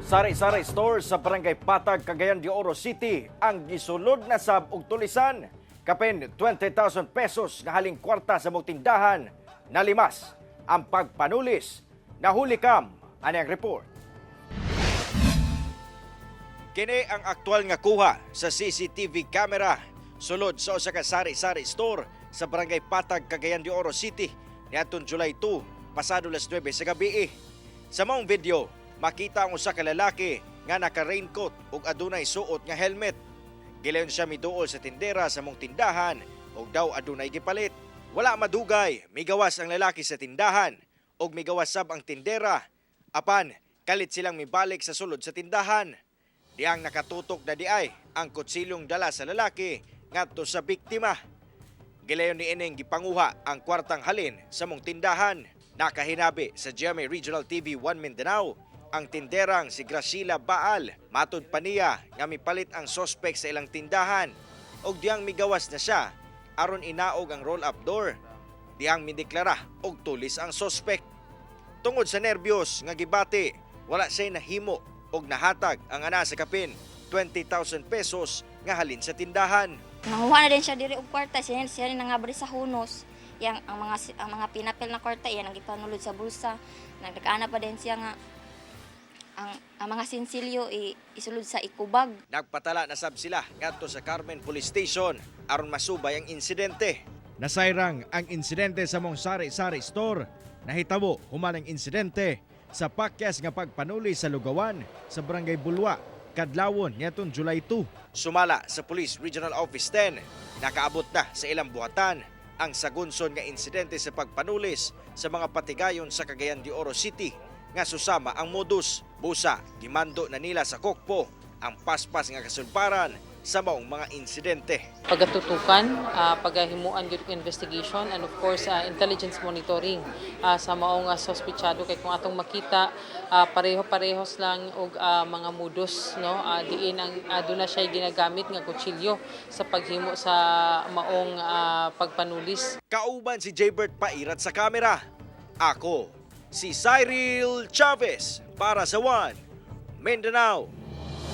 Sari-sari store sa Barangay Patag, Cagayan de Oro City ang gisulod na sab og tulisan. Kapin 20,000 pesos nga haling kwarta sa mong tindahan. Nalimas ang pagpanulis. Nahuli kam anang report. Kini ang aktual nga kuha sa CCTV camera sulod sa usa ka sari-sari store sa Barangay Patag, Cagayan de Oro City niadtong July 2, pasado las 9 sa gabi. Sa maong video, makita ang usa ka lalaki nga naka-raincoat ug adunay suot nga helmet. Gilayon siya miduol sa tindera sa mong tindahan ug daw adunay gipalit. Wala madugay, migawas ang lalaki sa tindahan ug migawas sab ang tindera. Apan, kalit silang mibalik sa sulod sa tindahan. Diyang nakatutok na diay ang kutsilyong dala sa lalaki ngadto sa biktima. Gilayon ni Ineng gipanguha ang kwartang halin sa mong tindahan. Nakahinabi sa GMA Regional TV 1 Mindanao ang tinderang si Graciela Baal. Matud pa niya nga mipalit ang sospek sa ilang tindahan og diyang migawas na siya aron inaog ang roll-up door. Diyang mideklara og tulis ang sospek. Tungod sa nerbiyos nga gibati, wala siya nahimo og nahatag ang ana sa kapin 20,000 pesos nga halin sa tindahan. Nanguha na din siya diri og kwarta, siya siya nangabri sa hunos. Yang ang mga ang mga pinapel na kwarta iyan ang ipanulod sa bulsa. Nagdakana pa din siya nga ang, ang mga sinsilyo i, isulod sa ikubag. Nagpatala na sab sila ngadto sa Carmen Police Station aron masubay ang insidente. Nasayrang ang insidente sa mong sari-sari store. Nahitabo human ang insidente sa pakyas nga pagpanuli sa lugawan sa Barangay Bulwa, Kadlawon niadtong July 2. Sumala sa Police Regional Office 10, nakaabot na sa ilang buhatan ang sagunson nga insidente sa pagpanulis sa mga patigayon sa Cagayan de Oro City nga susama ang modus. Busa, gimando na nila sa kokpo ang paspas nga kasulparan sa maong mga insidente. pagatutukan, ah, pagahimuan og investigation and of course ah, intelligence monitoring ah, sa maong uh, sospechado kay kung atong makita ah, pareho-parehos lang og ah, mga modus no Ah, diin ang aduna siya ginagamit nga kutsilyo sa paghimo sa maong ah, pagpanulis Kauban si Jaybert Pairat sa kamera. Ako, si Cyril Chavez para sa One Mindanao